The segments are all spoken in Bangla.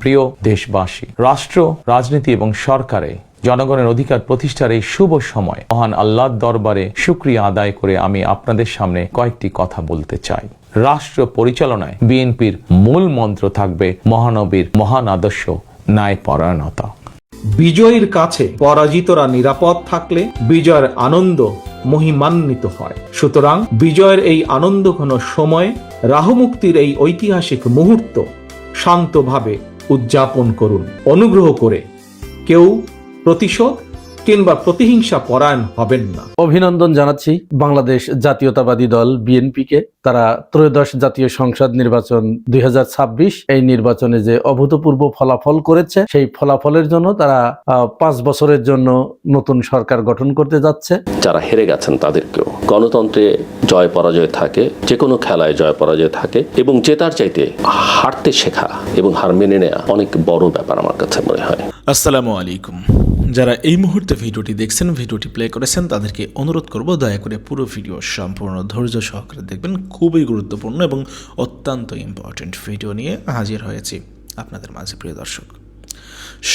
প্রিয় দেশবাসী, রাষ্ট্র, রাজনীতি এবং সরকারে জনগণের অধিকার প্রতিষ্ঠার এই শুভ সময় মহান আল্লাহর দরবারে সুক্রিয়া আদায় করে আমি আপনাদের সামনে কয়েকটি কথা বলতে চাই। রাষ্ট্র পরিচালনায় বিএনপির মূল মন্ত্র থাকবে মহানবীর মহান আদর্শ ন্যায় পরায়ণতা বিজয়ীর কাছে পরাজিতরা নিরাপদ থাকলে বিজয়ের আনন্দ মহিমান্বিত হয়। সুতরাং বিজয়ের এই আনন্দ আনন্দঘন সময়, রাহুমুক্তির এই ঐতিহাসিক মুহূর্ত শান্তভাবে উদযাপন করুন। অনুগ্রহ করে কেউ প্রতিশোধ কিংবা প্রতিহিংসা পরায়ণ হবেন না। অভিনন্দন জানাচ্ছি বাংলাদেশ জাতীয়তাবাদী দল বিএনপিকে। তারা ত্রয়োদশ জাতীয় সংসদ নির্বাচন দুই হাজার ছাব্বিশ এই নির্বাচনে যে অভূতপূর্ব ফলাফল করেছে সেই ফলাফলের জন্য তারা আহ, পাঁচ বছরের জন্য নতুন সরকার গঠন করতে যাচ্ছে। যারা হেরে গেছেন তাদেরকেও গণতন্ত্রে জয় পরাজয় থাকে যে কোনো খেলায় জয় পরাজয় থাকে এবং জেতার চাইতে হারতে শেখা এবং হার মেনে নেওয়া অনেক বড় ব্যাপার আমার কাছে মনে হয়। আসসালামু আলাইকুম। যারা এই মুহূর্তে ভিডিওটি দেখছেন, ভিডিওটি প্লে করেছেন, তাদেরকে অনুরোধ করব দয়া করে পুরো ভিডিও সম্পূর্ণ ধৈর্য সহকারে দেখবেন। খুবই গুরুত্বপূর্ণ এবং অত্যন্ত ইম্পর্ট্যান্ট ভিডিও নিয়ে হাজির হয়েছি আপনাদের মাঝে, প্রিয় দর্শক।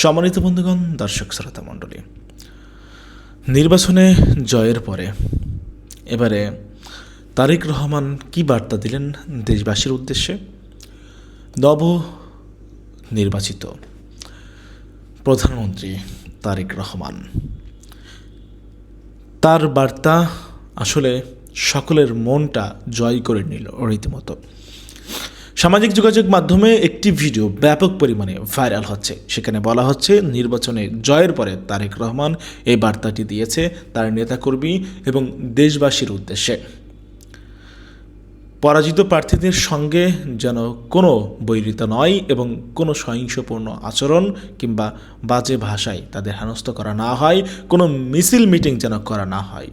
সম্মানিত বন্ধুগণ, দর্শক শ্রোতা মণ্ডলী, নির্বাচনে জয়ের পরে এবারে তারেক রহমান কি বার্তা দিলেন দেশবাসীর উদ্দেশ্যে? নব নির্বাচিত প্রধানমন্ত্রী তারেক রহমান। তার বার্তা আসলে সকলের মনটা জয় করে নিল রীতিমতো। সামাজিক যোগাযোগ মাধ্যমে একটি ভিডিও ব্যাপক পরিমাণে ভাইরাল হচ্ছে। সেখানে বলা হচ্ছে, নির্বাচনে জয়ের পরে তারেক রহমান এই বার্তাটি দিয়েছে তার নেতাকর্মী এবং দেশবাসীর উদ্দেশ্যে। পরাজিত প্রার্থীদের সঙ্গে যেন কোনো বৈরিতা নয় এবং কোনো সহিংসপূর্ণ আচরণ কিংবা বাজে ভাষায় তাদের হেনস্থ করা না হয়, কোনো মিছিল মিটিং যেন করা না হয়।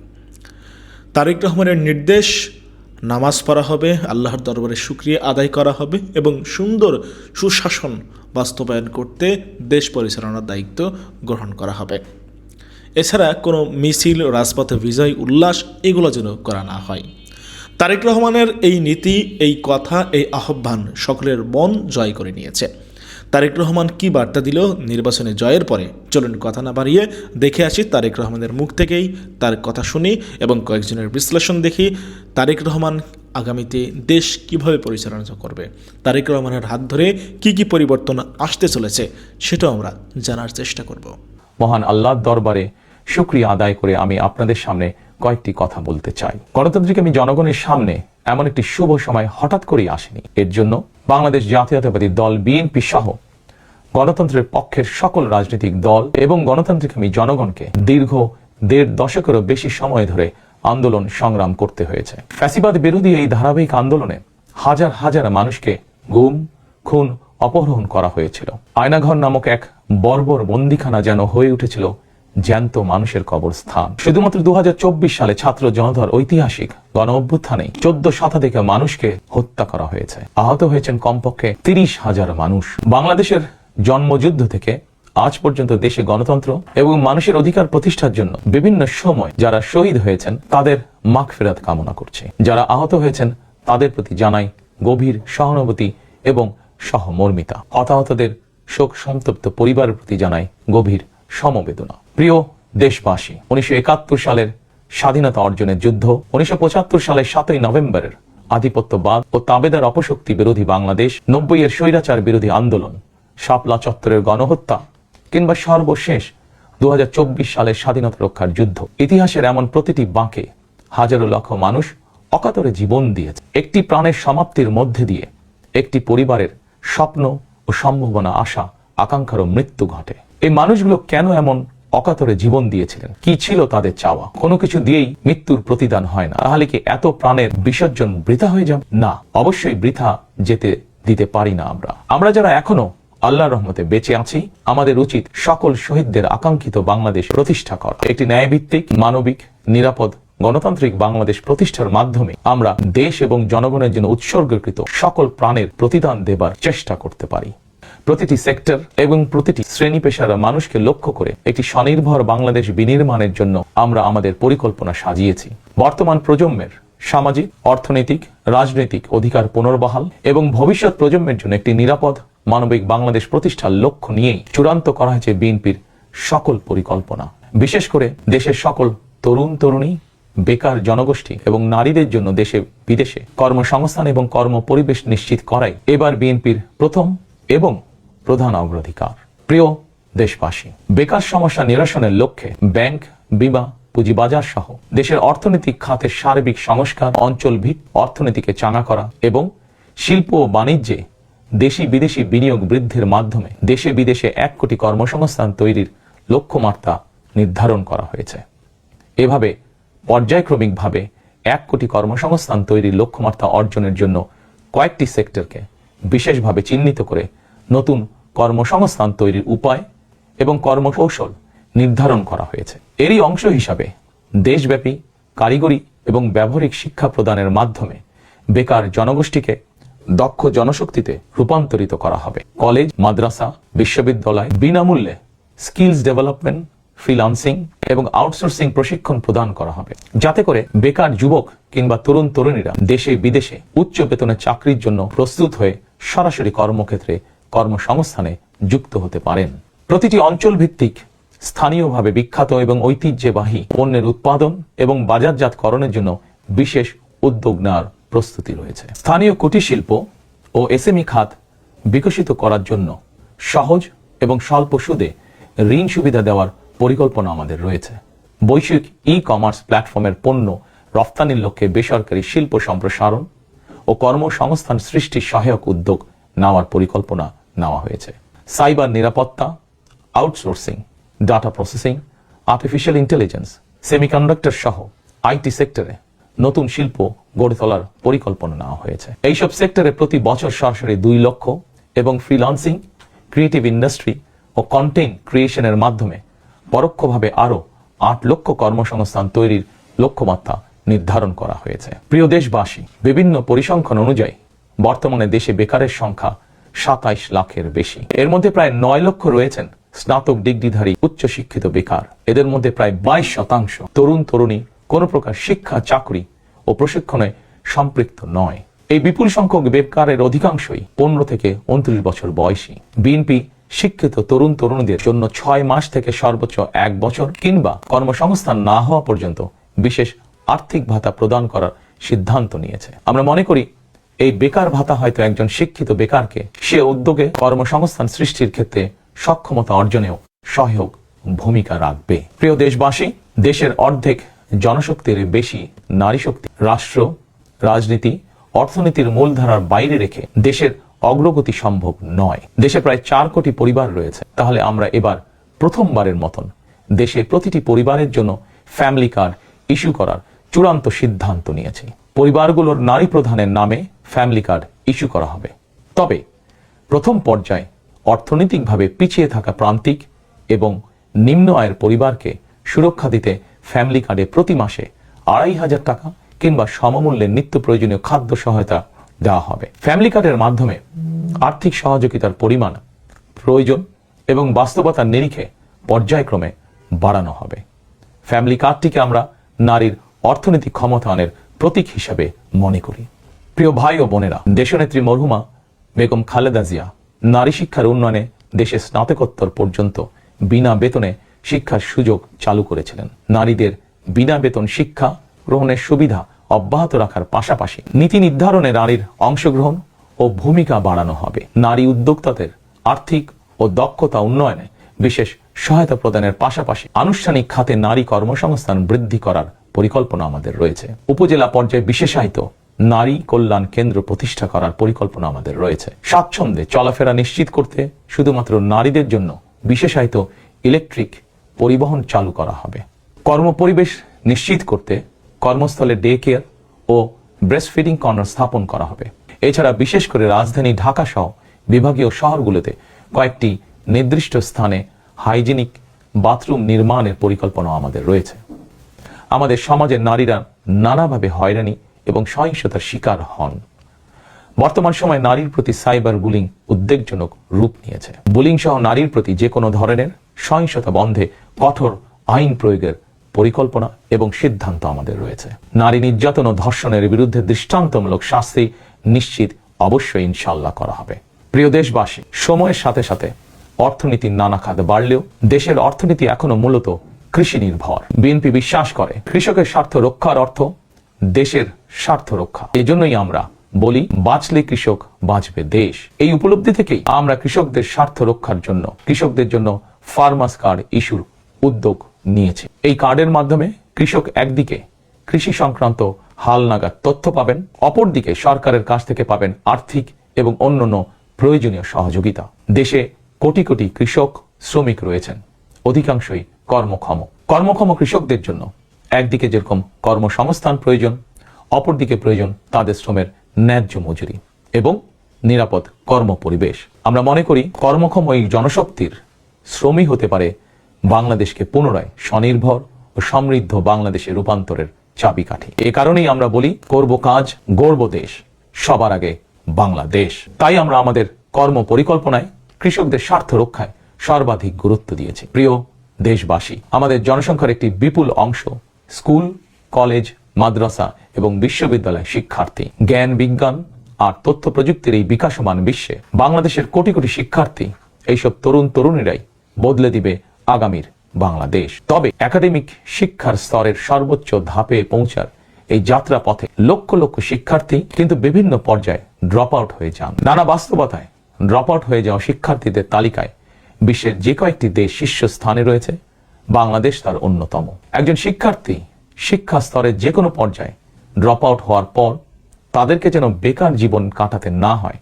তারেক রহমানের নির্দেশ, নামাজ পড়া হবে, আল্লাহর দরবারে সুক্রিয়া আদায় করা হবে এবং সুন্দর সুশাসন বাস্তবায়ন করতে দেশ পরিচালনার দায়িত্ব গ্রহণ করা হবে। এছাড়া কোনো মিছিল, রাজপথে বিজয়, উল্লাস এগুলো যেন করা না হয়। তারেক রহমানের এই নীতি, এই কথা, এই আহ্বান সকলের মন জয় করে নিয়েছে। তারেক রহমান কি বার্তা দিল নির্বাচনে জয়ের পরে? চলুন কথা না বাড়িয়ে দেখে আসি তারেক রহমানের মুখ থেকেই তার কথা শুনি এবং কয়েকজনের বিশ্লেষণ দেখি। তারেক রহমান আগামীতে দেশ কীভাবে পরিচালনা করবে? তারেক রহমানের হাত ধরে কি কি পরিবর্তন আসতে চলেছে সেটাও আমরা জানার চেষ্টা করব। মহান আল্লাহর দরবারে সুক্রিয়া আদায় করে আমি আপনাদের সামনে কয়েকটি কথা বলতে চাই। গণতান্ত্রিক আমি জনগণের সামনে এমন একটি শুভ সময় হঠাৎ করেই আসেনি। এর জন্য বাংলাদেশ জাতীয়তাবাদী দল বিএনপি সহ গণতন্ত্রের পক্ষের সকল রাজনৈতিক দল এবং গণতান্ত্রিক আমি জনগণকে দীর্ঘ দেড় দশকেরও বেশি সময় ধরে আন্দোলন সংগ্রাম করতে হয়েছে। ফ্যাসিবাদ বিরোধী এই ধারাবাহিক আন্দোলনে হাজার হাজার মানুষকে গুম, খুন, অপহরণ করা হয়েছিল। আয়নাঘর নামক এক বর্বর বন্দিখানা যেন হয়ে উঠেছিল জ্যান্ত মানুষের কবরস্থান। শুধুমাত্র দু হাজার চব্বিশ সালে ছাত্র জনতার ঐতিহাসিক গণ অভ্যুত্থানে চোদ্দ শতাধিক মানুষকে হত্যা করা হয়েছে। আহত হয়েছেন কমপক্ষে তিরিশ হাজার মানুষ। বাংলাদেশের জন্মযুদ্ধ থেকে আজ পর্যন্ত দেশে গণতন্ত্র এবং মানুষের অধিকার প্রতিষ্ঠার জন্য বিভিন্ন সময় যারা শহীদ হয়েছেন, তাদের মাখ ফেরাত কামনা করছে। যারা আহত হয়েছেন, তাদের প্রতি জানাই গভীর সহানুভূতি এবং সহমর্মিতা। হতাহতদের শোক সন্তপ্ত পরিবারের প্রতি জানাই গভীর সমবেদনা। প্রিয় দেশবাসী, উনিশশো একাত্তর সালের স্বাধীনতা অর্জনের যুদ্ধ, উনিশশো পঁচাত্তর সালের সাতই নভেম্বরের আধিপত্যবাদ ও তাবেদার অপশক্তি বিরোধী বাংলাদেশ নব্বই এর স্বৈরাচার বিরোধী আন্দোলন, শাপলা চত্বরের গণহত্যা কিংবা সর্বশেষ দু সালের স্বাধীনতা রক্ষার যুদ্ধ। ইতিহাসের এমন প্রতিটি বাঁকে হাজারো লক্ষ মানুষ অকাতরে জীবন দিয়েছে। একটি প্রাণের সমাপ্তির মধ্যে দিয়ে একটি পরিবারের স্বপ্ন ও সম্ভাবনা, আশা, আকাঙ্ক্ষারও মৃত্যু ঘটে। এই মানুষগুলো কেন এমন অকাতরে জীবন দিয়েছিলেন। কি ছিল তাদের চাওয়া? কোনো কিছু দিয়েই মৃত্যুর প্রতিদান হয় না। তাহলে কি এত প্রাণের বিসর্জন বৃথা হয়ে যাবে? না, অবশ্যই বৃথা যেতে দিতে পারি না আমরা। আমরা যারা এখনও আল্লাহর রহমতে বেঁচে আছি, আমাদের উচিত সকল শহীদদের আকাঙ্ক্ষিত বাংলাদেশ প্রতিষ্ঠা করা। একটি ন্যায়ভিত্তিক, মানবিক, নিরাপদ, গণতান্ত্রিক বাংলাদেশ প্রতিষ্ঠার মাধ্যমে আমরা দেশ এবং জনগণের জন্য উৎসর্গকৃত সকল প্রাণের প্রতিদান দেবার চেষ্টা করতে পারি। প্রতিটি সেক্টর এবং প্রতিটি শ্রেণি পেশার মানুষকে লক্ষ্য করে একটি স্বনির্ভর বাংলাদেশ বিনির্মাণের জন্য আমরা আমাদের পরিকল্পনা সাজিয়েছি। বর্তমান প্রজন্মের সামাজিক, অর্থনৈতিক, রাজনৈতিক অধিকার পুনর্বহাল এবং ভবিষ্যৎ প্রজন্মের জন্য একটি নিরাপদ, মানবিক বাংলাদেশ প্রতিষ্ঠার লক্ষ্য নিয়েই চূড়ান্ত করা হয়েছে বিএনপির সকল পরিকল্পনা। বিশেষ করে দেশের সকল তরুণ, তরুণী, বেকার জনগোষ্ঠী এবং নারীদের জন্য দেশে, বিদেশে কর্মসংস্থান এবং কর্ম পরিবেশ নিশ্চিত করাই এবার বিএনপির প্রথম এবং প্রধান অগ্রাধিকার। প্রিয় দেশবাসী, বেকার সমস্যা নিরসনের লক্ষ্যে ব্যাংক, বিমা, পুঁজিবাজার সহ দেশের অর্থনৈতিক খাতের সার্বিক সংস্কার অঞ্চল ভিত অর্থনীতিকে চাঙা করা এবং শিল্প ও বাণিজ্যে দেশি বিদেশি বিনিয়োগ বৃদ্ধির মাধ্যমে দেশে বিদেশে এক কোটি কর্মসংস্থান তৈরির লক্ষ্যমাত্রা নির্ধারণ করা হয়েছে। এভাবে পর্যায়ক্রমিকভাবে এক কোটি কর্মসংস্থান তৈরির লক্ষ্যমাত্রা অর্জনের জন্য কয়েকটি সেক্টরকে বিশেষভাবে চিহ্নিত করে নতুন কর্মসংস্থান তৈরির উপায় এবং কর্মকৌশল নির্ধারণ করা হয়েছে। এরই অংশ হিসাবে দেশব্যাপী কারিগরি এবং ব্যবহারিক শিক্ষা প্রদানের মাধ্যমে বেকার জনগোষ্ঠীকে দক্ষ জনশক্তিতে রূপান্তরিত করা হবে। কলেজ, মাদ্রাসা, বিশ্ববিদ্যালয় বিনামূল্যে স্কিলস ডেভেলপমেন্ট, ফ্রিলান্সিং এবং আউটসোর্সিং প্রশিক্ষণ প্রদান করা হবে। যাতে করে বেকার যুবক কিংবা তরুণ তরুণীরা দেশে বিদেশে উচ্চ বেতনে চাকরির জন্য প্রস্তুত হয়ে সরাসরি কর্মক্ষেত্রে কর্মসংস্থানে যুক্ত হতে পারেন। প্রতিটি অঞ্চল ভিত্তিক স্থানীয়ভাবে বিখ্যাত এবং ঐতিহ্যবাহী পণ্যের উৎপাদন এবং বাজারজাতকরণের জন্য বিশেষ উদ্যোগ নেওয়ার প্রস্তুতি রয়েছে। স্থানীয় কুটির শিল্প ও এসএমই খাত বিকশিত করার জন্য সহজ এবং স্বল্প সুদে ঋণ সুবিধা দেওয়ার পরিকল্পনা আমাদের রয়েছে। বৈশ্বিক ই কমার্স প্ল্যাটফর্মের পণ্য রফতানির লক্ষ্যে বেসরকারি শিল্প সম্প্রসারণ ও কর্মসংস্থান সৃষ্টির সহায়ক উদ্যোগ নেওয়ার পরিকল্পনা নেওয়া হয়েছে। সাইবার নিরাপত্তা outsourcing data processing artificial intelligence semiconductor সহ আইটি সেক্টরে নতুন শিল্প গড়ে তোলার পরিকল্পনা নেওয়া হয়েছে। এইসব সেক্টরে প্রতি বছর সরাসরি দুই লক্ষ এবং ফ্রিলান্সিং ক্রিয়েটিভ ইন্ডাস্ট্রি ও কন্টেন্ট ক্রিয়েশনের মাধ্যমে পরোক্ষভাবে আরও আট লক্ষ কর্মসংস্থান তৈরির লক্ষ্যমাত্রা নির্ধারণ করা হয়েছে। প্রিয় দেশবাসী, বিভিন্ন পরিসংখ্যান অনুযায়ী বর্তমানে দেশে বেকারের সংখ্যা সাতাইশ লাখের বেশি। এর মধ্যে প্রায় নয় লক্ষ রয়েছেন স্নাতক ডিগ্রিধারী, উচ্চশিক্ষিত বেকার। এদের মধ্যে প্রায় বাইশ শতাংশ তরুণ, তরুণী, কোনো প্রকার শিক্ষা, চাকরি ও প্রশিক্ষণে সম্পৃক্ত নয়। এই বিপুল সংখ্যক বেকারের অধিকাংশই পনেরো থেকে উনত্রিশ বছর বয়সী। বিএনপি শিক্ষিত তরুণ, তরুণীদের জন্য ছয় মাস থেকে সর্বোচ্চ এক বছর কিংবা কর্মসংস্থান না হওয়া পর্যন্ত বিশেষ আর্থিক ভাতা প্রদান করার সিদ্ধান্ত নিয়েছে। আমরা মনে করি এই বেকার ভাতা হয়তো একজন শিক্ষিত বেকারকে সে উদ্যোগে কর্মসংস্থান সৃষ্টির ক্ষেত্রে সক্ষমতা অর্জনেও সহায়ক ভূমিকা রাখবে। প্রিয় দেশবাসী, দেশের অর্ধেক জনশক্তির বেশি নারী শক্তি রাষ্ট্র, রাজনীতি, অর্থনীতির মূলধারার বাইরে রেখে দেশের অগ্রগতি সম্ভব নয়। দেশে প্রায় চার কোটি পরিবার রয়েছে। তাহলে আমরা এবার প্রথমবারের মতন দেশের প্রতিটি পরিবারের জন্য ফ্যামিলি কার্ড ইস্যু করার চূড়ান্ত সিদ্ধান্ত নিয়েছি। পরিবারগুলোর নারী প্রধানের নামে ফ্যামিলি কার্ড ইস্যু করা হবে। তবে প্রথম পর্যায়ে অর্থনৈতিকভাবে পিছিয়ে থাকা প্রান্তিক এবং নিম্ন আয়ের পরিবারকে সুরক্ষা দিতে ফ্যামিলি কার্ডে প্রতি মাসে আড়াই হাজার টাকা কিংবা সমমূল্যে নিত্য প্রয়োজনীয় খাদ্য সহায়তা দেওয়া হবে। ফ্যামিলি কার্ডের মাধ্যমে আর্থিক সহযোগিতার পরিমাণ, প্রয়োজন এবং বাস্তবতার নিরিখে পর্যায়ক্রমে বাড়ানো হবে। ফ্যামিলি কার্ডটিকে আমরা নারীর অর্থনৈতিক ক্ষমতায়নের প্রতীক হিসাবে মনে করি। প্রিয় ভাই ও বোনেরা, দেশনেত্রী মরহুমা বেগম খালেদা জিয়া নারী শিক্ষার উন্নয়নে দেশে স্নাতকোত্তর পর্যন্ত বিনা বেতনে শিক্ষার সুযোগ চালু করেছিলেন। নারীদের বিনা বেতন শিক্ষা গ্রহণের সুবিধা অব্যাহত রাখার পাশাপাশি নীতি নির্ধারণে নারীর অংশগ্রহণ ও ভূমিকা বাড়ানো হবে। নারী উদ্যোক্তাদের আর্থিক ও দক্ষতা উন্নয়নে বিশেষ সহায়তা প্রদানের পাশাপাশি আনুষ্ঠানিক খাতে নারী কর্মসংস্থান বৃদ্ধি করার পরিকল্পনা আমাদের রয়েছে। উপজেলা পর্যায়ে বিশেষায়িত নারী কল্যাণ কেন্দ্র প্রতিষ্ঠা করার পরিকল্পনা আমাদের রয়েছে। স্বাচ্ছন্দ্যে চলাফেরা নিশ্চিত করতে শুধুমাত্র নারীদের জন্য বিশেষায়িত ইলেকট্রিক পরিবহন চালু করা হবে। কর্মপরিবেশ নিশ্চিত করতে কর্মস্থলে ডে কেয়ার ও ব্রেস্ট ফিডিং কর্নার স্থাপন করা হবে। এছাড়া বিশেষ করে রাজধানী ঢাকা সহ বিভাগীয় শহরগুলোতে কয়েকটি নির্দিষ্ট স্থানে হাইজেনিক বাথরুম নির্মাণের পরিকল্পনা আমাদের রয়েছে। আমাদের সমাজের নারীরা নানাভাবে হয়রানি এবং সহিংসতার শিকার হন। বর্তমান সময়ে নারীর প্রতি সাইবার বুলিং উদ্বেগজনক রূপ নিয়েছে। বুলিং সহ নারীর প্রতি যে কোনো ধরনের সহিংসতা বন্ধে কঠোর আইন প্রয়োগের পরিকল্পনা এবং সিদ্ধান্ত আমাদের রয়েছে। নারী নির্যাতন ও ধর্ষণের বিরুদ্ধে দৃষ্টান্তমূলক শাস্তি নিশ্চিত অবশ্যই ইনশাল্লাহ করা হবে। প্রিয় দেশবাসী, সময়ের সাথে সাথে অর্থনীতির নানা খাত বাড়লেও দেশের অর্থনীতি এখনও মূলত কৃষি নির্ভর। বিএনপি বিশ্বাস করে, কৃষকের স্বার্থ রক্ষার অর্থ দেশের স্বার্থ রক্ষা। এজন্যই আমরা বলি, বাঁচলে কৃষক বাঁচবে দেশ। এই উপলব্ধি থেকেই আমরা কৃষকদের স্বার্থ রক্ষার জন্য, কৃষকদের জন্য ফার্মার্স কার্ড ইস্যুর উদ্যোগ নিয়েছি। এই কার্ডের মাধ্যমে কৃষক একদিকে কৃষি সংক্রান্ত হালনাগাদ তথ্য পাবেন, অপরদিকে সরকারের কাছ থেকে পাবেন আর্থিক এবং অন্যান্য প্রয়োজনীয় সহযোগিতা। দেশে কোটি কোটি কৃষক শ্রমিক রয়েছেন, অধিকাংশই কর্মক্ষম। কর্মক্ষম কৃষকদের জন্য একদিকে যেরকম কর্মসংস্থান প্রয়োজন, অপরদিকে প্রয়োজন তাদের শ্রমের ন্যায্য মজুরি এবং নিরাপদ কর্ম পরিবেশ আমরা মনে করি কর্মক্ষম এই জনশক্তির শ্রমই হতে পারে বাংলাদেশকে পুনরায় স্বনির্ভর ও সমৃদ্ধ বাংলাদেশে রূপান্তরের চাবিকাঠি। এ কারণেই আমরা বলি, করব কাজ গর্ব দেশ, সবার আগে বাংলাদেশ। তাই আমরা আমাদের কর্ম পরিকল্পনায় কৃষকদের স্বার্থ রক্ষায় সর্বাধিক গুরুত্ব দিয়েছি। প্রিয় দেশবাসী। আমাদের জনসংখ্যার একটি বিপুল অংশ স্কুল, কলেজ, মাদ্রাসা এবং বিশ্ববিদ্যালয় শিক্ষার্থী। জ্ঞান, বিজ্ঞান আর তথ্য প্রযুক্তির এই বিকাশমান বিশ্বে বাংলাদেশের কোটি কোটি শিক্ষার্থী এইসব তরুণ তরুণীরাই বদলে দিবে আগামীর বাংলাদেশ। তবে একাডেমিক শিক্ষার স্তরের সর্বোচ্চ ধাপে পৌঁছার এই যাত্রা পথে লক্ষ লক্ষ শিক্ষার্থী কিন্তু বিভিন্ন পর্যায়ে ড্রপ আউট হয়ে যান। নানা বাস্তবতায় ড্রপ আউট হয়ে যাওয়া শিক্ষার্থীদের তালিকায় বিশ্বের যে কয়েকটি দেশ শীর্ষস্থানে রয়েছে, বাংলাদেশ তার অন্যতম। একজন শিক্ষার্থী শিক্ষা স্তরের যে কোনো পর্যায়ে ড্রপ আউট হওয়ার পর তাদেরকে যেন বেকার জীবন কাটাতে না হয়,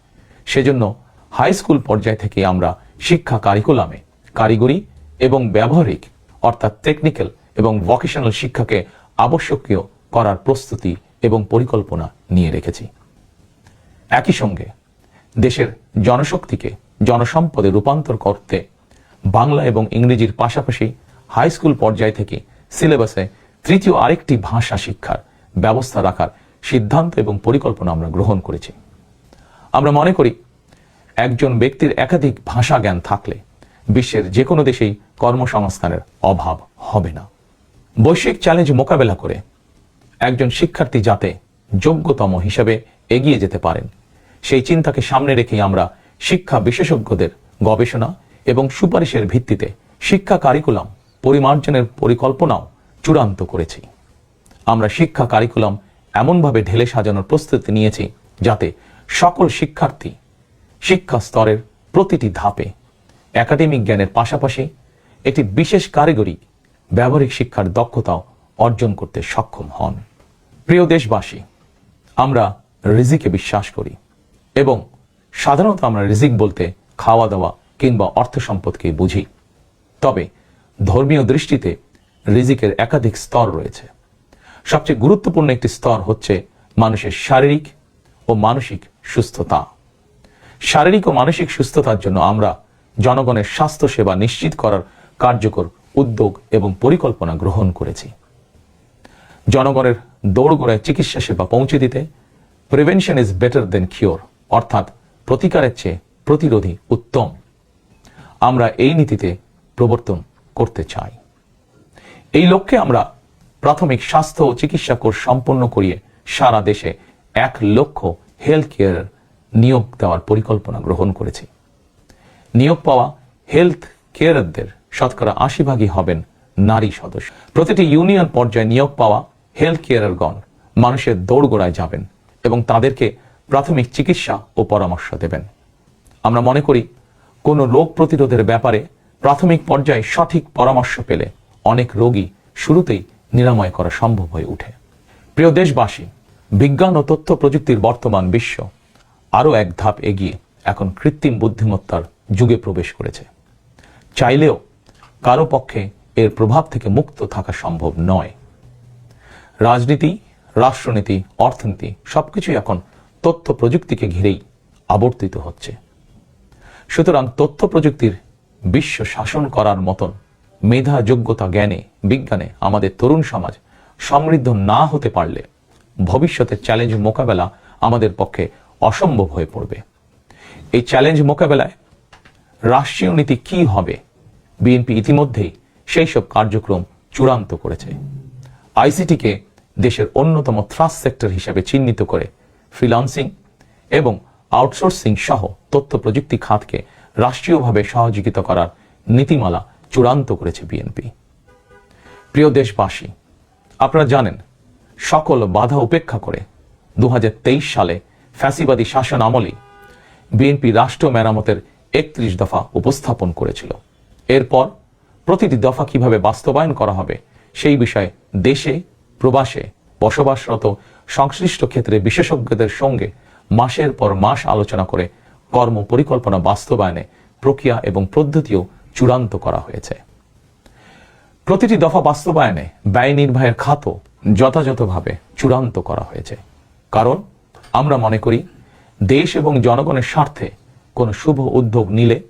সেজন্য হাই স্কুল পর্যায় থেকে আমরা শিক্ষা কারিকুলামে কারিগরি এবং ব্যবহারিক, অর্থাৎ টেকনিক্যাল এবং ভোকেশনাল শিক্ষাকে আবশ্যকীয় করার প্রস্তুতি এবং পরিকল্পনা নিয়ে রেখেছি। একই সঙ্গে দেশের জনশক্তিকে জনসম্পদে রূপান্তর করতে বাংলা এবং ইংরেজির পাশাপাশি হাই স্কুল পর্যায় থেকে সিলেবাসে তৃতীয় আরেকটি ভাষা শিক্ষার ব্যবস্থা রাখার সিদ্ধান্ত এবং পরিকল্পনা আমরা গ্রহণ করেছি। আমরা মনে করি, একজন ব্যক্তির একাধিক ভাষা জ্ঞান থাকলে বিশ্বের যে কোনো দেশেই কর্মসংস্থানের অভাব হবে না। বৈশ্বিক চ্যালেঞ্জ মোকাবেলা করে একজন শিক্ষার্থী যাতে যোগ্যতম হিসেবে এগিয়ে যেতে পারেন, সেই চিন্তাকে সামনে রেখেই আমরা শিক্ষা বিশেষজ্ঞদের গবেষণা এবং সুপারিশের ভিত্তিতে শিক্ষা কারিকুলাম পরিমার্জনের পরিকল্পনাও চূড়ান্ত করেছি। আমরা শিক্ষা কারিকুলাম এমনভাবে ঢেলে সাজানোর প্রস্তুতি নিয়েছি যাতে সকল শিক্ষার্থী শিক্ষা স্তরের প্রতিটি ধাপে একাডেমিক জ্ঞানের পাশাপাশি একটি বিশেষ কারিগরি ব্যবহারিক শিক্ষার দক্ষতাও অর্জন করতে সক্ষম হন। প্রিয় দেশবাসী, আমরা রিজিকে বিশ্বাস করি এবং সাধারণত আমরা রিজিক বলতে খাওয়া দাওয়া কিংবা অর্থ সম্পদকে বুঝি। তবে ধর্মীয় দৃষ্টিতে রিজিকের একাধিক স্তর রয়েছে। সবচেয়ে গুরুত্বপূর্ণ একটি স্তর হচ্ছে মানুষের শারীরিক ও মানসিক সুস্থতা। শারীরিক ও মানসিক সুস্থতার জন্য আমরা জনগণের স্বাস্থ্য সেবা নিশ্চিত করার কার্যকর উদ্যোগ এবং পরিকল্পনা গ্রহণ করেছি। জনগণের দৌড়গোড়ায় চিকিৎসা সেবা পৌঁছে দিতে prevention is better than cure অর্থাৎ প্রতিকারের চেয়ে প্রতিরোধী উত্তম। আমরা এই নীতিতে প্রবর্তন করতে চাই। এই লক্ষ্যে আমরা প্রাথমিক স্বাস্থ্য ও চিকিৎসা কোর্স সম্পন্ন করিয়ে সারা দেশে এক লক্ষ হেলথ কেয়ার নিয়োগ দেওয়ার পরিকল্পনা গ্রহণ করেছি। নিয়োগ পাওয়া হেলথ কেয়ারদের শতকরা আশি ভাগই হবেন নারী সদস্য। প্রতিটি ইউনিয়ন পর্যায়ে নিয়োগ পাওয়া হেলথ কেয়ারগণ মানুষের দৌড়গোড়ায় যাবেন এবং তাদেরকে প্রাথমিক চিকিৎসা ও পরামর্শ দেবেন। আমরা মনে করি কোনো রোগ প্রতিরোধের ব্যাপারে প্রাথমিক পর্যায়ে সঠিক পরামর্শ পেলে অনেক রোগী শুরুতেই নিরাময় করা সম্ভব হয়ে ওঠে। প্রিয় দেশবাসী, বিজ্ঞান ও তথ্য প্রযুক্তির বর্তমান বিশ্ব আরও এক ধাপ এগিয়ে এখন কৃত্রিম বুদ্ধিমত্তার যুগে প্রবেশ করেছে। চাইলেও কারও পক্ষে এর প্রভাব থেকে মুক্ত থাকা সম্ভব নয়। রাজনীতি, রাষ্ট্রনীতি, অর্থনীতি সবকিছুই এখন তথ্য প্রযুক্তিকে ঘিরেই আবর্তিত হচ্ছে। সুতরাং তথ্য প্রযুক্তির বিশ্ব শাসন করার মতন মেধা, যোগ্যতা, জ্ঞানে, বিজ্ঞানে আমাদের তরুণ সমাজ সমৃদ্ধ না হতে পারলে ভবিষ্যতের চ্যালেঞ্জ মোকাবেলা আমাদের পক্ষে অসম্ভব হয়ে পড়বে। এই চ্যালেঞ্জ মোকাবেলায় রাষ্ট্রীয় নীতি কি হবে? বিএনপি ইতিমধ্যেই সেই সব কার্যক্রম চূড়ান্ত করেছে। আইসিটিকে দেশের অন্যতম থ্রাস সেক্টর হিসেবে চিহ্নিত করে ফ্রিলান্সিং এবং আউটসোর্সিং সহ তথ্য প্রযুক্তি খাতকে রাষ্ট্রীয়ভাবে সহযোগিতা করার নীতিমালা চূড়ান্ত করেছে বিএনপি প্রিয় দেশবাসী, আপনারা জানেন, সকল বাধা উপেক্ষা করে দু সালে ফ্যাসিবাদী শাসন আমলে বিএনপি রাষ্ট্র মেরামতের একত্রিশ দফা উপস্থাপন করেছিল। এরপর প্রতিটি দফা কীভাবে বাস্তবায়ন করা হবে, সেই বিষয়ে দেশে, প্রবাসে বসবাসরত সংশ্লিষ্ট ক্ষেত্রে বিশেষজ্ঞদের সঙ্গে মাসের পর মাস আলোচনা করে কর্ম পরিকল্পনা বাস্তবায়নে প্রক্রিয়া এবং পদ্ধতিও চূড়ান্ত করা হয়েছে। প্রতিটি দফা বাস্তবায়নে ব্যয় নির্বাহের খাতও যথাযথভাবে চূড়ান্ত করা হয়েছে। কারণ আমরা মনে করি, দেশ এবং জনগণের স্বার্থে কোনো শুভ উদ্যোগ নিলে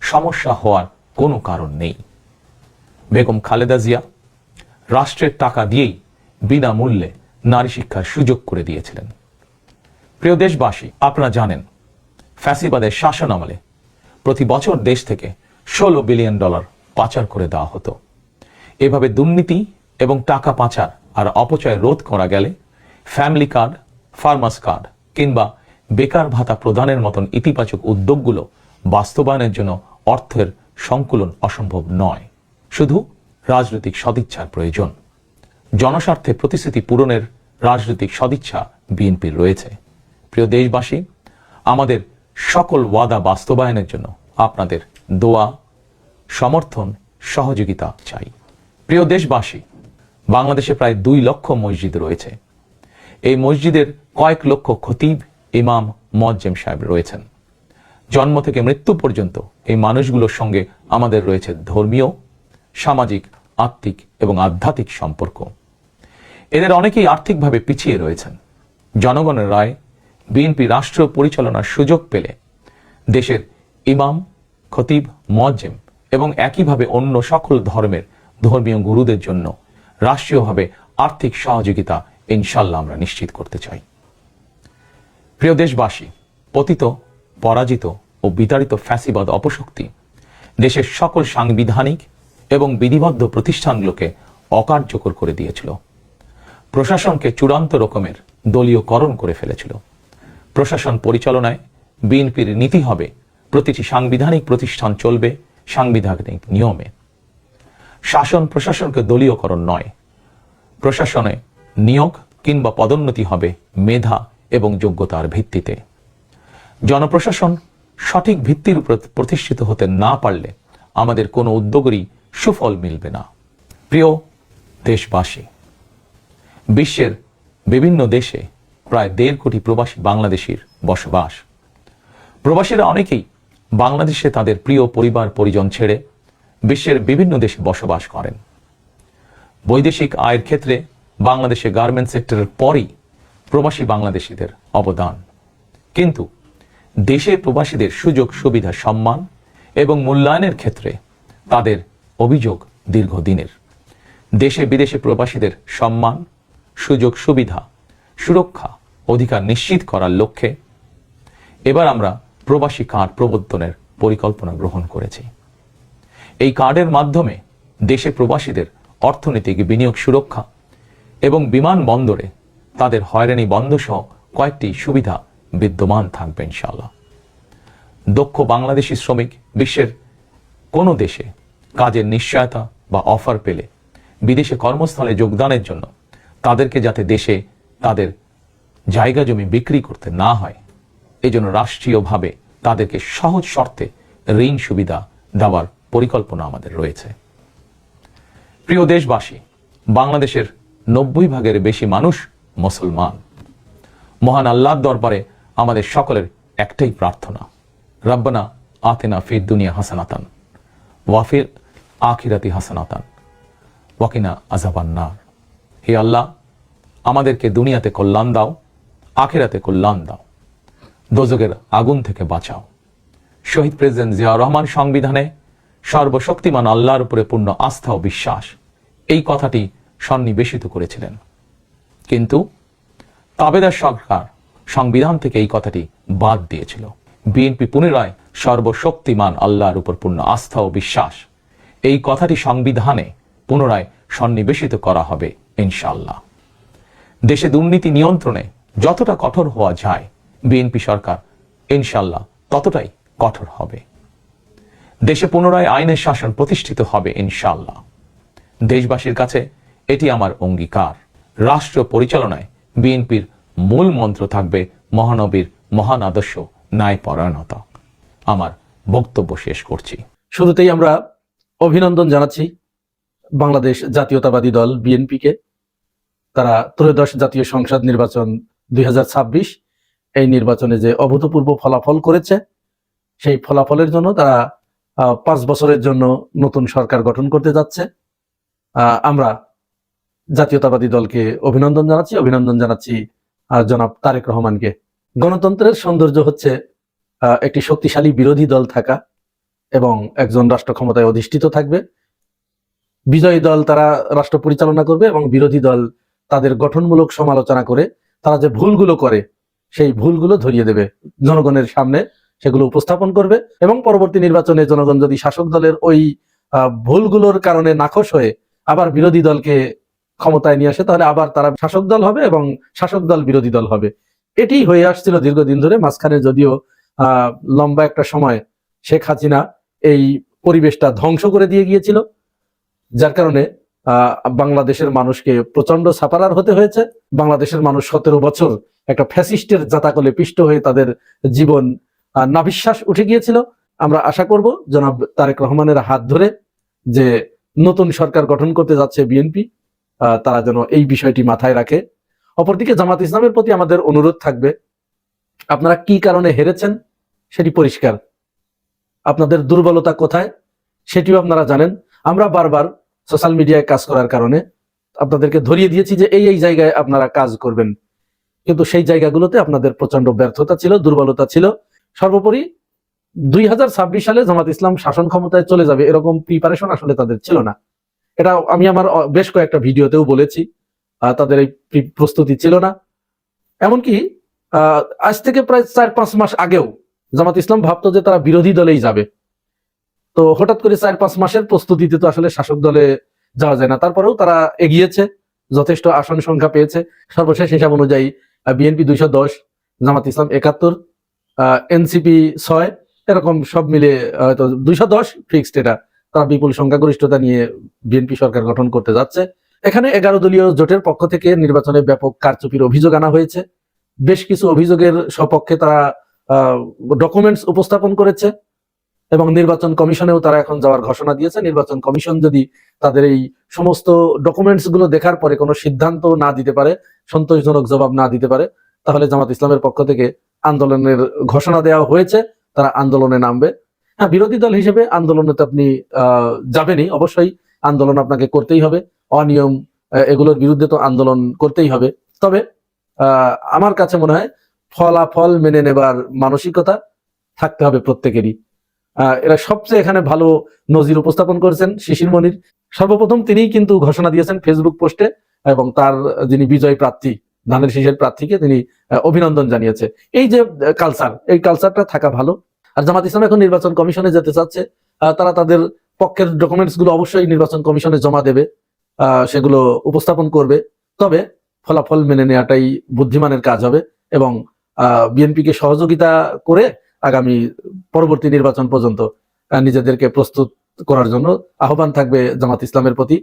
সমস্যা হওয়ার কোনো কারণ নেই। বেগম খালেদা জিয়া রাষ্ট্রের টাকা দিয়েই বিনামূল্যে নারী শিক্ষার সুযোগ করে দিয়েছিলেন। প্রিয় দেশবাসী, আপনারা জানেন, ফ্যাসিবাদের শাসন আমলে প্রতি বছর দেশ থেকে ষোলো বিলিয়ন ডলার পাচার করে দেওয়া হতো। এভাবে দুর্নীতি এবং টাকা পাচার আর অপচয় রোধ করা গেলে ফ্যামিলি কার্ড ফার্মাস কার্ড কিংবা বেকার ভাতা প্রদানের মতন ইতিবাচক উদ্যোগগুলো বাস্তবায়নের জন্য অর্থের সংকুলন অসম্ভব নয়। শুধু রাজনৈতিক সদিচ্ছার প্রয়োজন। জনস্বার্থে প্রতিশ্রুতি পূরণের রাজনৈতিক সদিচ্ছা বিএনপির রয়েছে। প্রিয় দেশবাসী, আমাদের সকল ওয়াদা বাস্তবায়নের জন্য আপনাদের দোয়া, সমর্থন, সহযোগিতা চাই। প্রিয় দেশবাসী, বাংলাদেশে প্রায় দুই লক্ষ মসজিদ রয়েছে। এই মসজিদের কয়েক লক্ষ খতিব ইমাম মজ্জেম সাহেব রয়েছেন। জন্ম থেকে মৃত্যু পর্যন্ত এই মানুষগুলোর সঙ্গে আমাদের রয়েছে ধর্মীয়, সামাজিক, আত্মিক এবং আধ্যাত্মিক সম্পর্ক। এদের অনেকেই আর্থিকভাবে পিছিয়ে রয়েছেন। জনগণের রায় বিএনপি রাষ্ট্র পরিচালনার সুযোগ পেলে দেশের ইমাম, খতিব মজ্জেম এবং একইভাবে অন্য সকল ধর্মের ধর্মীয় গুরুদের জন্য রাষ্ট্রীয়ভাবে আর্থিক সহযোগিতা ইনশাল্লাহ আমরা নিশ্চিত করতে চাই। প্রিয় দেশবাসী, পতিত, পরাজিত ও বিতাড়িত ফ্যাসিবাদ অপশক্তি দেশের সকল সাংবিধানিক এবং বিধিবদ্ধ প্রতিষ্ঠানগুলোকে অকার্যকর করে দিয়েছিল। প্রশাসনকে চূড়ান্ত রকমের দলীয়করণ করে ফেলেছিল। প্রশাসন পরিচালনায় বিএনপির নীতি হবে, প্রতিটি সাংবিধানিক প্রতিষ্ঠান চলবে সাংবিধানিক নিয়মে। শাসন প্রশাসনকে দলীয়করণ নয়, প্রশাসনে নিয়োগ কিংবা পদোন্নতি হবে মেধা এবং যোগ্যতার ভিত্তিতে। জনপ্রশাসন সঠিক ভিত্তির উপর প্রতিষ্ঠিত হতে না পারলে আমাদের কোনো উদ্যোগেরই সুফল মিলবে না। প্রিয় দেশবাসী, বিশ্বের বিভিন্ন দেশে প্রায় দেড় কোটি প্রবাসী বাংলাদেশির বসবাস। প্রবাসীরা অনেকেই বাংলাদেশে তাদের প্রিয় পরিবার, পরিজন ছেড়ে বিশ্বের বিভিন্ন দেশে বসবাস করেন। বৈদেশিক আয়ের ক্ষেত্রে বাংলাদেশে গার্মেন্ট সেক্টরের পরই প্রবাসী বাংলাদেশিদের অবদান। কিন্তু দেশে প্রবাসীদের সুযোগ, সুবিধা, সম্মান এবং মূল্যায়নের ক্ষেত্রে তাদের অভিযোগ দীর্ঘদিনের। দেশে বিদেশে প্রবাসীদের সম্মান, সুযোগ, সুবিধা, সুরক্ষা অধিকার নিশ্চিত করার লক্ষ্যে এবার আমরা প্রবাসী কার্ড প্রবর্তনের পরিকল্পনা গ্রহণ করেছি। এই কার্ডের মাধ্যমে দেশে প্রবাসীদের অর্থনৈতিক বিনিয়োগ সুরক্ষা এবং বিমানবন্দরে তাদের হয়রানি বন্ধ সহ কয়েকটি সুবিধা বিদ্যমান থাকবে ইনশাআল্লাহ। দক্ষ বাংলাদেশি শ্রমিক বিশ্বের কোনো দেশে কাজের নিশ্চয়তা বা অফার পেলে বিদেশে কর্মস্থলে যোগদানের জন্য তাদেরকে যাতে দেশে তাদের জায়গা জমি বিক্রি করতে না হয়, এজন্য রাষ্ট্রীয়ভাবে তাদেরকে সহজ শর্তে ঋণ সুবিধা দেওয়ার পরিকল্পনা আমাদের রয়েছে। প্রিয় দেশবাসী, বাংলাদেশের নব্বই ভাগের বেশি মানুষ মুসলমান। মহান আল্লাহর দরবারে আমাদের সকলের একটাই প্রার্থনা, রব্বানা আতেনা ফির দুনিয়া হাসানাতান ওয়াফির আখিরাতি হাসানাতান ওয়াকিনা আজাবান্নার হে আল্লাহ, আমাদেরকে দুনিয়াতে কল্যাণ দাও আখিরাতে কল্যাণ দাও। দোজকের আগুন থেকে বাঁচাও। শহীদ প্রেসিডেন্ট জিয়া রহমান সংবিধানে সর্বশক্তিমান আল্লাহর উপরে পূর্ণ আস্থা ও বিশ্বাস, এই কথাটি সন্নিবেশিত করেছিলেন। কিন্তু তাবেদার সরকার সংবিধান থেকে এই কথাটি বাদ দিয়েছিল। বিএনপি পুনরায় সর্বশক্তিমান আল্লাহর উপর পূর্ণ আস্থা ও বিশ্বাস, এই কথাটি সংবিধানে পুনরায় সন্নিবেশিত করা হবে ইনশাল্লাহ দেশে দুর্নীতি নিয়ন্ত্রণে যতটা কঠোর হওয়া যায়, বিএনপি সরকার, ইনশাল্লাহ, ততটাই কঠোর হবে। দেশে পুনরায় আইনের শাসন প্রতিষ্ঠিত হবে, ইনশাল্লাহ। দেশবাসীর কাছে এটি আমার অঙ্গীকার। রাষ্ট্র পরিচালনায় বিএনপির মূল মন্ত্র থাকবে মহানবীর মহান আদর্শ ন্যায়পরায়ণতা। আমার বক্তব্য শেষ করছি। শুরুতেই আমরা অভিনন্দন জানাচ্ছি বাংলাদেশ জাতীয়তাবাদী দল বিএনপিকে। তারা ত্রয়োদশ জাতীয় সংসদ নির্বাচন দুই হাজার ছাব্বিশ এই নির্বাচনে যে অভূতপূর্ব ফলাফল করেছে, সেই ফলাফলের জন্য তারা পাঁচ বছরের জন্য নতুন সরকার গঠন করতে যাচ্ছে। আমরা জাতীয়তাবাদী দলকে অভিনন্দন জানাচ্ছি অভিনন্দন জানাচ্ছি জনাব তারেক রহমানকে। গণতন্ত্রের সৌন্দর্য হচ্ছে একটি শক্তিশালী বিরোধী দল থাকা এবং একজন রাষ্ট্র ক্ষমতায় অধিষ্ঠিত থাকবে। বিজয়ী দল তারা রাষ্ট্র পরিচালনা করবে এবং বিরোধী দল তাদের গঠনমূলক সমালোচনা করে তারা যে ভুলগুলো করে, সেই ভুলগুলো ধরিয়ে দেবে। জনগণের সামনে সেগুলো উপস্থাপন করবে এবং পরবর্তী নির্বাচনে জনগণ যদি শাসক দলের ওই ভুলগুলোর কারণে নাখোশ হয়ে আবার বিরোধী দলকে ক্ষমতায় নিয়ে আসে, তাহলে আবার তারা শাসক দল হবে এবং শাসক দল বিরোধী দল হবে। এটি হয়ে আসছিল দীর্ঘদিন ধরে। মাঝখানে যদিও লম্বা একটা সময় শেখ হাসিনা এই পরিবেশটা ধ্বংস করে দিয়ে গিয়েছিল, যার কারণে বাংলাদেশের মানুষকে প্রচণ্ড সাপারার হতে হয়েছে। বাংলাদেশের মানুষ সতেরো বছর একটা ফ্যাসিস্টের জাতাকলে পিষ্ট হয়ে তাদের জীবন আহ, নাভিশ্বাস উঠে গিয়েছিল। আমরা আশা করব জনাব তারেক রহমানের হাত ধরে যে নতুন সরকার গঠন করতে যাচ্ছে বিএনপি তারা যেন এই বিষয়টি মাথায় রাখে। অপরদিকে জামাত ইসলামের প্রতি আমাদের অনুরোধ থাকবে আপনারা কি কারণে হেরেছেন সেটি পরিষ্কার। আপনাদের দুর্বলতা কোথায় সেটিও আপনারা জানেন। আমরা বারবার সোশ্যাল মিডিয়ায় কাজ করার কারণে আপনাদেরকে ধরিয়ে দিয়েছি যে এই এই জায়গায় আপনারা কাজ করবেন। কিন্তু সেই জায়গাগুলোতে আপনাদের প্রচণ্ড ব্যর্থতা ছিল, দুর্বলতা ছিল। সর্বোপরি দুই হাজার ছাব্বিশ সালে জামাত ইসলাম শাসন ক্ষমতায় চলে যাবে এরকম প্রিপারেশন আসলে তাদের ছিল না। এটা আমি আমার বেশ কয়েকটা ভিডিওতেও বলেছি তাদের এই প্রি- প্রস্তুতি ছিল না। এমনকি আজ থেকে প্রায় চার পাঁচ মাস আগেও জামাত ইসলাম ভাবতো যে তারা বিরোধী দলেই যাবে। তো হঠাৎ করে চার পাঁচ মাসের প্রস্তুতিতে তো আসলে শাসক দলে যাওয়া যায় না। তারপরেও তারা এগিয়েছে, যথেষ্ট আসন সংখ্যা পেয়েছে। সর্বশেষ হিসাব অনুযায়ী বিএনপি দুইশো দশ, জামাত ইসলাম একাত্তর এনসিপি ছয়, এরকম সব মিলে হয়তো দুইশো দশ ফিক্সড এটা তারা বিপুল সংখ্যাগরিষ্ঠতা নিয়ে বিএনপি সরকার গঠন করতে যাচ্ছে। এখানে এগারো দলীয় জোটের পক্ষ থেকে নির্বাচনে ব্যাপক কারচুপির অভিযোগ আনা হয়েছে। বেশ কিছু অভিযোগের সপক্ষে তারা ডকুমেন্টস উপস্থাপন করেছে। এবং নির্বাচন কমিশনেও তারা এখন যাওয়ার ঘোষণা দিয়েছে। নির্বাচন কমিশন যদি তাদের এই সমস্ত ডকুমেন্টসগুলো দেখার পরে কোনো সিদ্ধান্ত না দিতে পারে সন্তোষজনক জবাব না দিতে পারে তাহলে জামাত ইসলামের পক্ষ থেকে আন্দোলনের ঘোষণা দেওয়া হয়েছে তারা আন্দোলনে নামবে। হ্যাঁ বিরোধী দল হিসেবে আন্দোলনে তো আপনি আহ, যাবেনই। অবশ্যই আন্দোলন আপনাকে করতেই হবে। অনিয়ম এগুলোর বিরুদ্ধে তো আন্দোলন করতেই হবে। তবে আমার কাছে মনে হয় ফলাফল মেনে নেবার মানসিকতা থাকতে হবে প্রত্যেকেরই। এরা সবচেয়ে এখানে ভালো নজির উপস্থাপন করেছেন শিশির মনির। সর্বপ্রথম তিনি কিন্তু ঘোষণা দিয়েছেন ফেসবুক পোস্টে এবং তার যিনি বিজয় প্রার্থী, ধানের শীষের প্রার্থীকে তিনি অভিনন্দন জানিয়েছে। এই যে কালচার এই কালচারটা থাকা ভালো। আর জামাত ইসলাম এখন নির্বাচন কমিশনে যেতে চাচ্ছে তারা তাদের পক্ষের ডকুমেন্টসগুলো অবশ্যই নির্বাচন কমিশনে জমা দেবে সেগুলো উপস্থাপন করবে। তবে ফলাফল মেনে নেওয়াটাই বুদ্ধিমানের কাজ হবে এবং, আহ, বিএনপিকে সহযোগিতা করে আগামী পরবর্তী নির্বাচন পর্যন্ত নিজেদেরকে প্রস্তুত করার জন্য আহ্বান থাকবে জামাত ইসলামের প্রতি।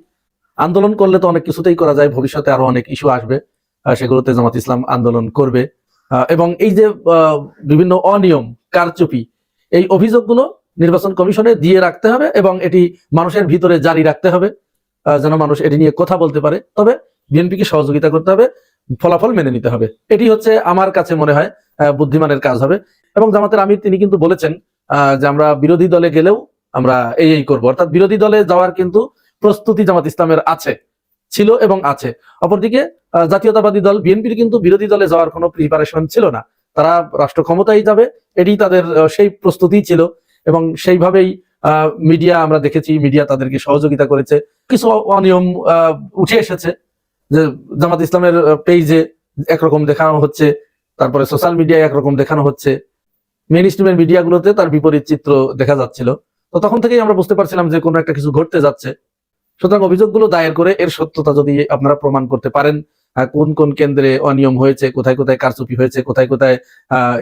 আন্দোলন করলে তো অনেক কিছুতেই করা যায়, ভবিষ্যতে আরও অনেক ইস্যু আসবে সেগুলোতে জামাত ইসলাম আন্দোলন করবে। এবং এই যে বিভিন্ন অনিয়ম, কারচুপি, এই অভিযোগগুলো নির্বাচন কমিশনে দিয়ে রাখতে হবে এবং এটি মানুষের ভিতরে জারি রাখতে হবে যেন মানুষ এটি নিয়ে কথা বলতে পারে। তবে বিএনপিকে সহযোগিতা করতে হবে, ফলাফল মেনে নিতে হবে। এটি হচ্ছে আমার কাছে মনে হয় বুদ্ধিমানের কাজ হবে। এবং জামাতের আমির তিনি কিন্তু বলেছেন যে আমরা বিরোধী দলে গেলেও আমরা এই এই করব। অর্থাৎ বিরোধী দলে যাওয়ার কিন্তু প্রস্তুতি জামাত ইসলামের আছে, ছিল এবং আছে। অপরদিকে জাতীয়তাবাদী দল বিএনপির কিন্তু বিরোধী দলে যাওয়ার কোনো প্রিপারেশন ছিল না। তারা রাষ্ট্র ক্ষমতায় যাবে, এটি তাদের সেই প্রস্তুতি ছিল এবং সেইভাবেই মিডিয়া আমরা দেখেছি, মিডিয়া তাদেরকে সহযোগিতা করেছে। কিছু অনিয়ম উঠে এসেছে যে জামাত ইসলামের পেজে একরকম দেখানো হচ্ছে, তারপরে সোশ্যাল মিডিয়ায় একরকম দেখানো হচ্ছে। মেন স্ট্রিমের মিডিয়াগুলোতে তার বিপরীত চিত্র দেখা যাচ্ছিল। তো তখন থেকেই আমরা বুঝতে পারছিলাম যে কোনো একটা কিছু ঘটতে যাচ্ছে। সুতরাং অভিযোগগুলো দায়ের করে এর সত্যতা যদি আপনারা প্রমাণ করতে পারেন কোন কোন কেন্দ্রে অনিয়ম হয়েছে, কোথায় কোথায় কারচুপি হয়েছে, কোথায় কোথায়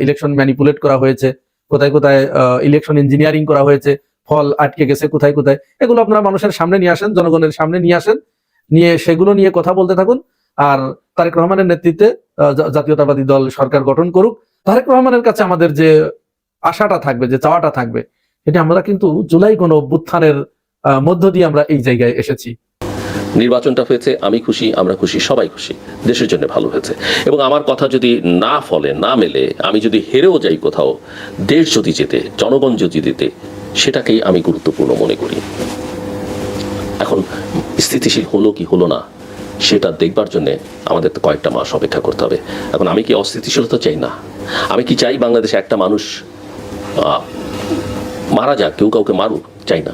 ইলেকশন ম্যানিপুলেট করা হয়েছে, কোথায় কোথায় ইলেকশন ইঞ্জিনিয়ারিং করা হয়েছে, ফল আটকে গেছে, কোথায় কোথায়, এগুলো আপনারা মানুষের সামনে নিয়ে আসেন, জনগণের সামনে নিয়ে আসেন, নিয়ে সেগুলো নিয়ে কথা বলতে থাকুন। আর তারেক রহমানের নেতৃত্বে জাতীয়তাবাদী দল সরকার গঠন করুক তারেক রহমানের কাছে আমাদের যে আশাটা থাকবে, যে চাওয়াটা থাকবে এটা আমরা কিন্তু জুলাই গণ অভ্যুত্থানের মধ্য দিয়ে আমরা এই জায়গায় এসেছি। নির্বাচনটা হয়েছে, আমি খুশি, আমরা খুশি, সবাই খুশি, দেশের জন্য ভালো হয়েছে। এবং আমার কথা যদি না ফলে, না মেলে, আমি যদি হেরেও যাই কোথাও, দেশ যদি যেতে জনগণ যদি দিতে, সেটাকেই আমি গুরুত্বপূর্ণ মনে করি। এখন স্থিতিশীল হলো কি হলো না সেটা দেখবার জন্য আমাদের তো কয়েকটা মাস অপেক্ষা করতে হবে। এখন আমি কি অস্থিতিশীলতা চাই? না। আমি কি চাই বাংলাদেশে একটা মানুষ মারা যাক, কেউ কাউকে মারুক? চাই না।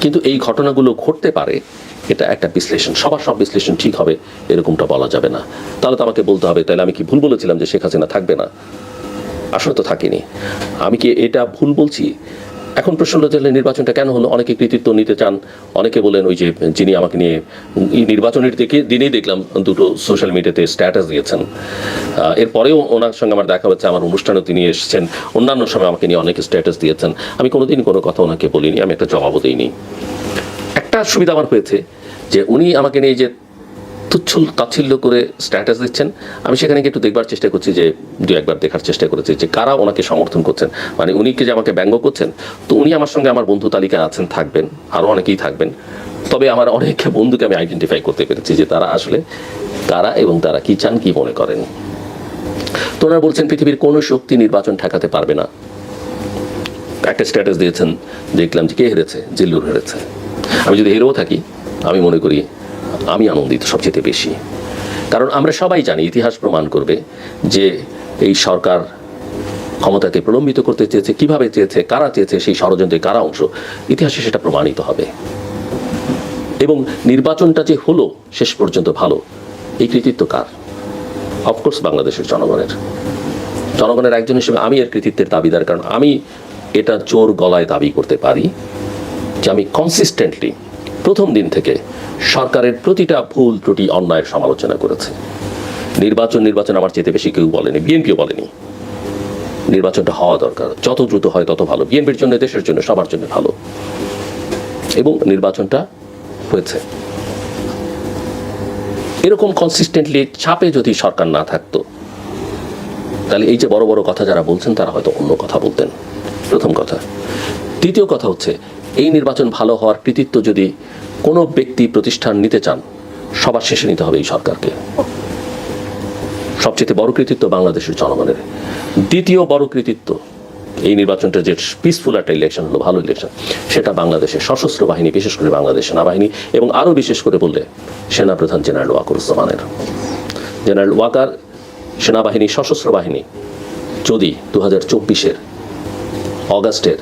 কিন্তু এই ঘটনাগুলো ঘটতে পারে, এটা একটা বিশ্লেষণ। সবার সব বিশ্লেষণ ঠিক হবে, এরকমটা বলা যাবে না। তাহলে তো আমাকে বলতে হবে, তাহলে আমি কি ভুল বলেছিলাম যে শেখ হাসিনা থাকবে না? আসলে তো থাকিনি। আমি কি এটা ভুল বলছি? এখন প্রশ্ন হলো তাহলে নির্বাচনটা কেন হলো? অনেকে কৃতিত্ব নিতে চান, অনেকে বলেন ওই যে যিনি আমাকে নিয়ে নির্বাচনের দিকে দিনেই দেখলাম দুটো সোশ্যাল মিডিয়াতে স্ট্যাটাস দিয়েছেন। এরপরেও ওনার সঙ্গে আমার দেখা হচ্ছে, আমার অনুষ্ঠানেও তিনি এসেছেন, অন্যান্য সময় আমাকে নিয়ে অনেকে স্ট্যাটাস দিয়েছেন। আমি কোনোদিন কোনো কথা ওনাকে বলিনি, আমি একটা জবাবও দিইনি। একটা সুবিধা আমার হয়েছে যে উনি আমাকে নিয়ে যে তুচ্ছ তাচ্ছিল্য করে স্ট্যাটাস দিচ্ছেন। আমি সেখানে একটু দেখবার চেষ্টা করছি যে দু একবার দেখার চেষ্টা করেছি যে কারা ওনাকে সমর্থন করছেন। মানে উনি কি যে আমাকে ব্যঙ্গ করছেন? তো উনি আমার সঙ্গে আমার বন্ধু তালিকায় আছেন, থাকবেন আরও অনেকেই থাকবেন। তবে আমার অনেক বন্ধুকে আমি আইডেন্টিফাই করতে পেরেছি যে তারা আসলে কারা এবং তারা কি চান, কি মনে করেন। তো ওনারা বলছেন, পৃথিবীর কোনো শক্তি নির্বাচন ঠেকাতে পারবে না। একটা স্ট্যাটাস দিয়েছেন, দেখলাম যে কে হেরেছে জিল্লুর হেরেছে। আমি যদি হেরেও থাকি, আমি মনে করি আমি আনন্দিত সবচেয়ে বেশি। কারণ আমরা সবাই জানি, ইতিহাস প্রমাণ করবে যে এই সরকার ক্ষমতাকে প্রলম্বিত করতে চেয়েছে, কীভাবে চেয়েছে, কারা চেয়েছে, সেই ষড়যন্ত্রে কারা অংশ, ইতিহাসে সেটা প্রমাণিত হবে। এবং নির্বাচনটা যে হলো, শেষ পর্যন্ত ভালো, এই কৃতিত্ব কার? অফকোর্স বাংলাদেশের জনগণের। জনগণের একজন হিসেবে আমি এর কৃতিত্বের দাবিদার, কারণ আমি এটা জোর গলায় দাবি করতে পারি যে আমি কনসিস্টেন্টলি প্রথম দিন থেকে সরকারের প্রতিটা ভুল ত্রুটি অন্যায়ের সমালোচনা করেছে। নির্বাচন নির্বাচন আমার চেয়ে বেশি কেউ বলেনি, বিএনপিও বলেনি। নির্বাচনটা হওয়া দরকার। যত দ্রুত হয় তত ভালো। বিএনপির জন্য, দেশের জন্য, সবার জন্য ভালো। এবং নির্বাচনটা হয়েছে। এরকম কনসিস্টেন্টলি চাপে যদি সরকার না থাকতো, তাহলে এই যে বড় বড় কথা যারা বলছেন, তারা হয়তো অন্য কথা বলতেন। প্রথম কথা। দ্বিতীয় কথা হচ্ছে এই নির্বাচন ভালো হওয়ার কৃতিত্ব যদি কোনো ব্যক্তি প্রতিষ্ঠান নিতে চান, সবার শেষে নিতে হবে এই সরকারকে। সবচেয়ে বড় কৃতিত্ব বাংলাদেশের জনগণের। দ্বিতীয় বড় কৃতিত্ব, এই নির্বাচনটা যে পিসফুল একটা ইলেকশন হলো, ভালো ইলেকশন সেটা বাংলাদেশের সশস্ত্র বাহিনী, বিশেষ করে বাংলাদেশ সেনাবাহিনী এবং আরও বিশেষ করে বললে সেনাপ্রধান জেনারেল ওয়াকুরুজ্জামানের। জেনারেল ওয়াকার সেনাবাহিনী, সশস্ত্র বাহিনী যদি দু হাজার চব্বিশের অগাস্টের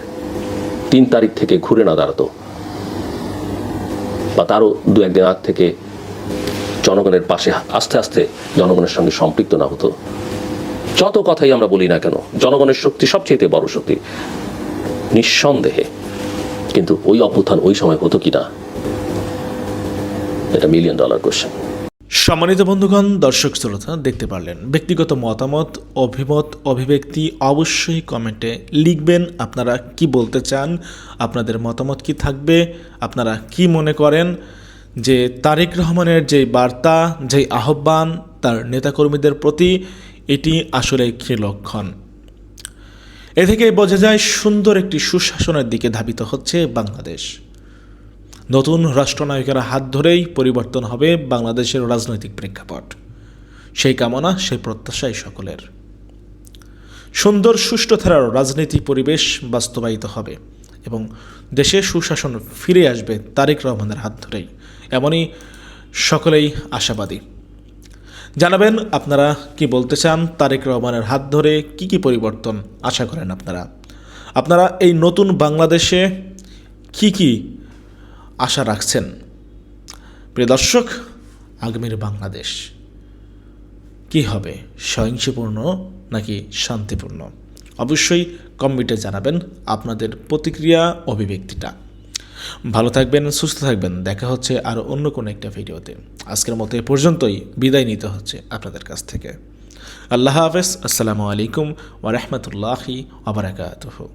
তিন তারিখ থেকে ঘুরে না দাঁড়াতো। বা তারও দু একদিন আগ থেকে জনগণের পাশে আস্তে আস্তে জনগণের সঙ্গে সম্পৃক্ত না হতো। যত কথাই আমরা বলি না কেন, জনগণের শক্তি সবচেয়ে বড় শক্তি। নিঃসন্দেহে। কিন্তু ওই অভ্যুত্থান ওই সময় হতো কি না এটা মিলিয়ন ডলার কোশ্চেন সম্মানিত বন্ধুগণ, দর্শক শ্রোতা, দেখতে পারলেন। ব্যক্তিগত মতামত, অভিমত, অভিব্যক্তি অবশ্যই কমেন্টে লিখবেন। আপনারা কি বলতে চান? আপনাদের মতামত কি থাকবে? আপনারা কি মনে করেন? যে তারেক রহমানের যে বার্তা যে আহ্বান তার নেতাকর্মীদের প্রতি, এটি আসলে কি লক্ষণ? এ থেকে বোঝা যায় সুন্দর একটি সুশাসনের দিকে ধাবিত হচ্ছে বাংলাদেশ। নতুন রাষ্ট্রনায়কের হাত ধরেই পরিবর্তন হবে বাংলাদেশের রাজনৈতিক প্রেক্ষাপট। সেই কামনা সেই প্রত্যাশাই সকলের। সুন্দর, সুষ্ঠু ধারার রাজনীতি পরিবেশ বাস্তবায়িত হবে এবং দেশে সুশাসন ফিরে আসবে তারেক রহমানের হাত ধরেই। এমনই সকলেই আশাবাদী। জানাবেন আপনারা কি বলতে চান, তারেক রহমানের হাত ধরে কি কি পরিবর্তন আশা করেন আপনারা? আপনারা এই নতুন বাংলাদেশে কি কি আশা রাখছেন। প্রিয় দর্শক, আগামীর বাংলাদেশ কি হবে? সহিংসপূর্ণ নাকি শান্তিপূর্ণ? অবশ্যই কমেন্টে জানাবেন আপনাদের প্রতিক্রিয়া, অভিব্যক্তিটা। ভালো থাকবেন, সুস্থ থাকবেন। দেখা হচ্ছে আরও অন্য কোনো একটা ভিডিওতে। আজকের মতো এ পর্যন্তই। বিদায় নিতে হচ্ছে আপনাদের কাছ থেকে। আল্লাহ হাফেজ। আসসালামু আলাইকুম ওরহমতুল্লাহি আবরাকাতহ